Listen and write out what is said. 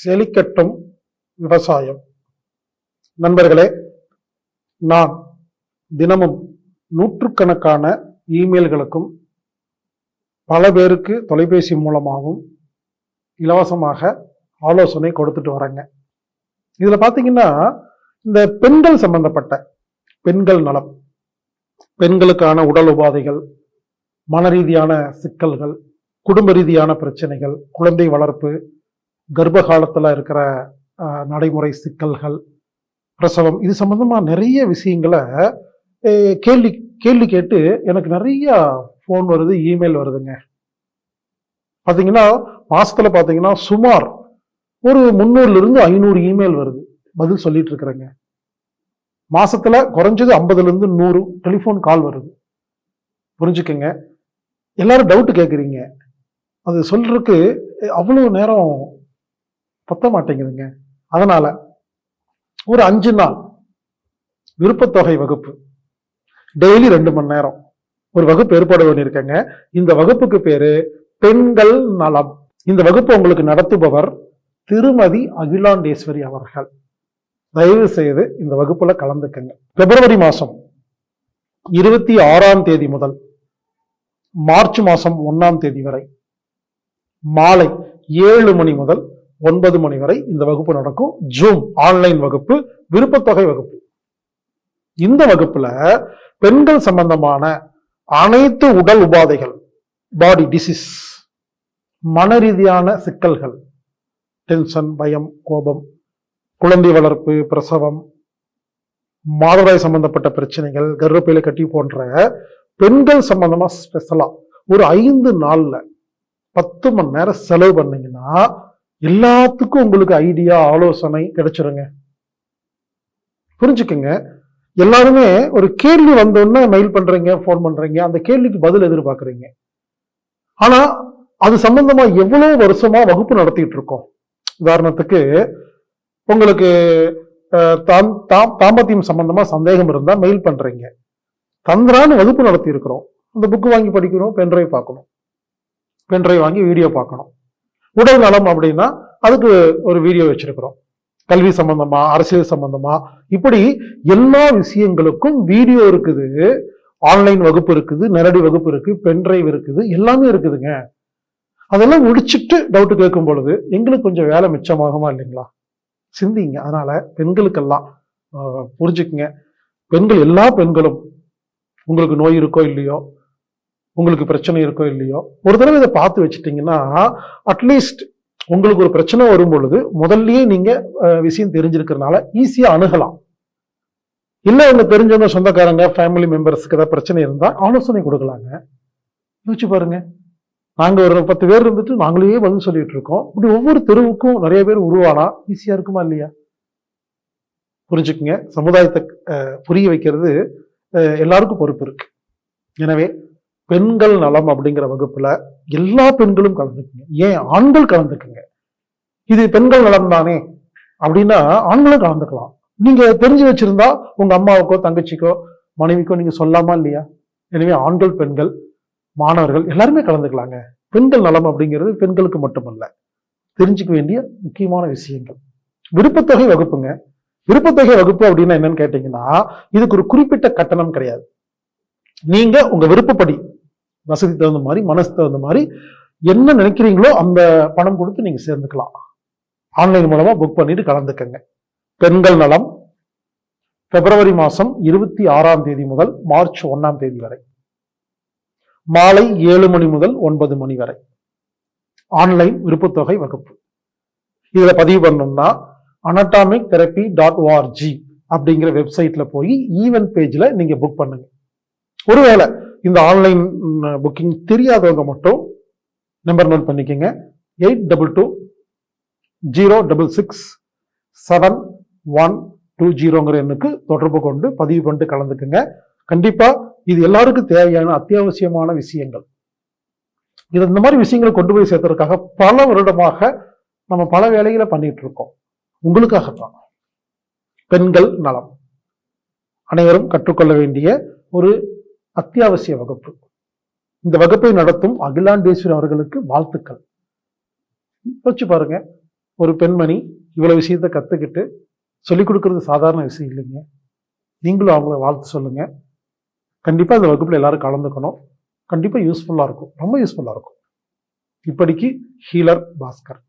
செழிக்கட்டும் விவசாயம். நண்பர்களே நான் தினமும் நூற்றுக்கணக்கான இமெயில்களுக்கும் பல பேருக்கு தொலைபேசி மூலமாகவும் இலவசமாக ஆலோசனை கொடுத்துட்டு வரேங்க. இதில் பார்த்தீங்கன்னா இந்த பெண்கள் சம்பந்தப்பட்ட பெண்கள் நலம் பெண்களுக்கான உடல் உபாதைகள் மன ரீதியான சிக்கல்கள் குடும்ப ரீதியான பிரச்சனைகள் குழந்தை வளர்ப்பு கர்ப்ப காலத்தில் இருக்கிற நடைமுறை சிக்கல்கள் பிரசவம் இது சம்மந்தமாக நிறைய விஷயங்களை கேள்வி கேள்வி கேட்டு எனக்கு நிறைய ஃபோன் வருது இமெயில் வருதுங்க. பார்த்தீங்கன்னா மாதத்தில் பார்த்தீங்கன்னா சுமார் ஒரு முந்நூறுலேருந்து ஐநூறு இமெயில் வருது. பதில் சொல்லிட்டு இருக்கிறேங்க. மாசத்துல குறைஞ்சது ஐம்பதுலேருந்து நூறு டெலிஃபோன் கால் வருது. புரிஞ்சுக்கங்க. எல்லாரும் டவுட் கேட்குறீங்க அது சொல்றதுக்கு அவ்வளோ நேரம் பத்த மாட்டேங்குதுங்க. அதனால ஒரு அஞ்சு நாள் விருப்பத்தொகை வகுப்பு. டெய்லி ரெண்டு மணி நேரம். ஒரு வகுப்பு ஏற்பாடு பண்ணியிருக்கேங்க. இந்த வகுப்புக்கு பேரு பெண்கள் நலம். இந்த வகுப்பு உங்களுக்கு நடத்துபவர் திருமதி அகிலாண்டேஸ்வரி அவர்கள். தயவு செய்து இந்த வகுப்புல கலந்துக்கங்க. பிப்ரவரி மாசம் இருபத்தி ஆறாம் தேதி முதல் மார்ச் மாசம் ஒன்னாம் தேதி வரை மாலை ஏழு மணி முதல் ஒன்பது மணி வரை இந்த வகுப்பு நடக்கும். ஜூம் ஆன்லைன் வகுப்பு விருப்பத்தொகை வகுப்பு. இந்த வகுப்புல பெண்கள் சம்பந்தமான அனைத்து உடல் உபாதைகள் பாடி டிசீஸ் மன ரீதியான சிக்கல்கள் டென்ஷன் பயம் கோபம் குழந்தை வளர்ப்பு பிரசவம் மாதவாய் சம்பந்தப்பட்ட பிரச்சனைகள் கர்ப்பையில கட்டி போன்ற பெண்கள் சம்பந்தமா ஸ்பெஷலா ஒரு ஐந்து நாள்ல பத்து மணி நேரம் செலவு பண்ணீங்கன்னா எல்லாத்துக்கும் உங்களுக்கு ஐடியா ஆலோசனை கிடைச்சிருங்க. புரிஞ்சுக்குங்க? எல்லாருமே ஒரு கேள்வி வந்தோடனே மெயில் பண்றீங்க ஃபோன் பண்றீங்க அந்த கேள்விக்கு பதில் எதிர்பார்க்குறீங்க. ஆனா அது சம்பந்தமா எவ்வளவு வருஷமா வகுப்பு நடத்திட்டு இருக்கோம் உதாரணத்துக்கு உங்களுக்கு தாம்பத்தியம் சம்பந்தமா சந்தேகம் இருந்தா மெயில் பண்றீங்க. தந்திரான்னு வகுப்பு நடத்தி இருக்கிறோம் அந்த புக்கு வாங்கி படிக்கணும் பென்ட்ரைவ் பார்க்கணும். பென்ட்ரைவ் வாங்கி வீடியோ பார்க்கணும். உடல் நலம் அப்படின்னா அதுக்கு ஒரு வீடியோ வச்சிருக்கிறோம். கல்வி சம்பந்தமா அரசியல் சம்பந்தமா. இப்படி எல்லா விஷயங்களுக்கும் வீடியோ இருக்குது. ஆன்லைன் வகுப்பு இருக்குது நேரடி வகுப்பு இருக்கு பென்ட்ரைவ் இருக்குது எல்லாமே இருக்குதுங்க. அதெல்லாம் முடிச்சிட்டு டவுட் கேட்கும் பொழுது எங்களுக்கு கொஞ்சம் வேலை மிச்சமாகுமா இல்லைங்களா? சிந்திங்க. அதனால பெண்களுக்கெல்லாம் புரிஞ்சுக்குங்க. பெண்கள் எல்லா பெண்களும் உங்களுக்கு நோய் இருக்கோ இல்லையோ உங்களுக்கு பிரச்சனை இருக்கோ இல்லையோ ஒரு தடவை இதை பார்த்து வச்சுட்டீங்கன்னா அட்லீஸ்ட் உங்களுக்கு ஒரு பிரச்சனை வரும் பொழுது முதல்லயே நீங்க விஷயம் தெரிஞ்சிருக்கிறதுனால ஈஸியா அணுகலாம். இல்லை உங்க தெரிஞ்சவங்க சொந்தக்காரங்க ஃபேமிலி மெம்பர்ஸ்க்கு ஏதாவது பிரச்சனை இருந்தா ஆலோசனை கொடுக்கலாங்க. யோசிச்சு பாருங்க. நாங்க ஒரு பத்து பேர் இருந்துட்டு நாங்களே பதில் சொல்லிட்டு இருக்கோம். இப்படி ஒவ்வொரு தெருவுக்கும் நிறைய பேர் உருவானா ஈஸியா இருக்குமா இல்லையா? புரிஞ்சுக்குங்க. சமுதாயத்தை புரிய வைக்கிறது எல்லாருக்கும் பொறுப்பு இருக்கு. எனவே பெண்கள் நலம் அப்படிங்கிற வகுப்புல எல்லா பெண்களும் கலந்துக்குங்க. ஏன்? ஆண்கள் கலந்துக்குங்க. இது பெண்கள் நலம் தானே? அப்படின்னா ஆண்களும் கலந்துக்கலாம். நீங்க தெரிஞ்சு வச்சிருந்தா உங்க அம்மாவுக்கோ தங்கச்சிக்கோ மனைவிக்கோ நீங்க சொல்லாமா இல்லையா? எனவே ஆண்கள் பெண்கள் மாணவர்கள் எல்லாருமே கலந்துக்கலாங்க. பெண்கள் நலம் அப்படிங்கிறது பெண்களுக்கு மட்டுமல்ல. தெரிஞ்சுக்க வேண்டிய முக்கியமான விஷயங்கள். விருப்பத்தொகை வகுப்புங்க. விருப்பத்தொகை வகுப்பு அப்படின்னா என்னன்னு கேட்டீங்கன்னா இதுக்கு ஒரு குறிப்பிட்ட கட்டணம் கிடையாது. நீங்க உங்க விருப்பப்படி வசதி தகுந்த மாதிரி மனசு தகுந்த மாதிரி என்ன நினைக்கிறீங்களோ அந்த பணம் கொடுத்து நீங்க சேர்ந்துக்கலாம். ஆன்லைன் மூலமா புக் பண்ணிட்டு கலந்துக்கங்க. பெண்கள் நலம். பிப்ரவரி மாசம் இருபத்தி ஆறாம் தேதி முதல் மார்ச் ஒன்னாம் தேதி வரை. மாலை ஏழு மணி முதல் ஒன்பது மணி வரை. ஆன்லைன் விருப்பத்தொகை வகுப்பு. இதுல பதிவு பண்ணணும்னா அனட்டாமிக் தெரப்பி டாட் ஓஆர்ஜி அப்படிங்கிற வெப்சைட்ல போய் ஈவென்ட் பேஜ்ல நீங்க புக் பண்ணுங்க. ஒருவேளை இந்த ஆன்லைன் புக்கிங் தெரியாதவங்க மட்டும் நம்பர் நோட் பண்ணிக்கோங்க. Eight double two zero double six seven one two ஜீரோங்கிற எண்ணுக்கு தொடர்பு கொண்டு பதிவு பண்ணிட்டு கலந்துக்குங்க. கண்டிப்பாக இது எல்லாருக்கும் தேவையான அத்தியாவசியமான விஷயங்கள். இது இந்த மாதிரி விஷயங்களை கொண்டு போய் சேர்த்ததுக்காக பல வருடமாக நம்ம பல வேலைகளை பண்ணிட்டு இருக்கோம். உங்களுக்காகத்தான். பெண்கள் நலம். அனைவரும் கற்றுக்கொள்ள வேண்டிய ஒரு அத்தியாவசிய வகுப்பு. இந்த வகுப்பை நடத்தும் அகிலாண்டேஸ்வரி அவர்களுக்கு வாழ்த்துக்கள். வச்சு பாருங்க. ஒரு பெண்மணி இவ்வளவு விஷயத்த கத்துக்கிட்டு சொல்லிக் கொடுக்கறது சாதாரண விஷயம் இல்லைங்க. நீங்களும் அவங்கள வாழ்த்து சொல்லுங்க. கண்டிப்பா இந்த வகுப்புல எல்லாரும் கலந்துக்கணும். கண்டிப்பா யூஸ்ஃபுல்லா இருக்கும். ரொம்ப யூஸ்ஃபுல்லா இருக்கும். இப்படிக்கு ஹீலர் பாஸ்கர்.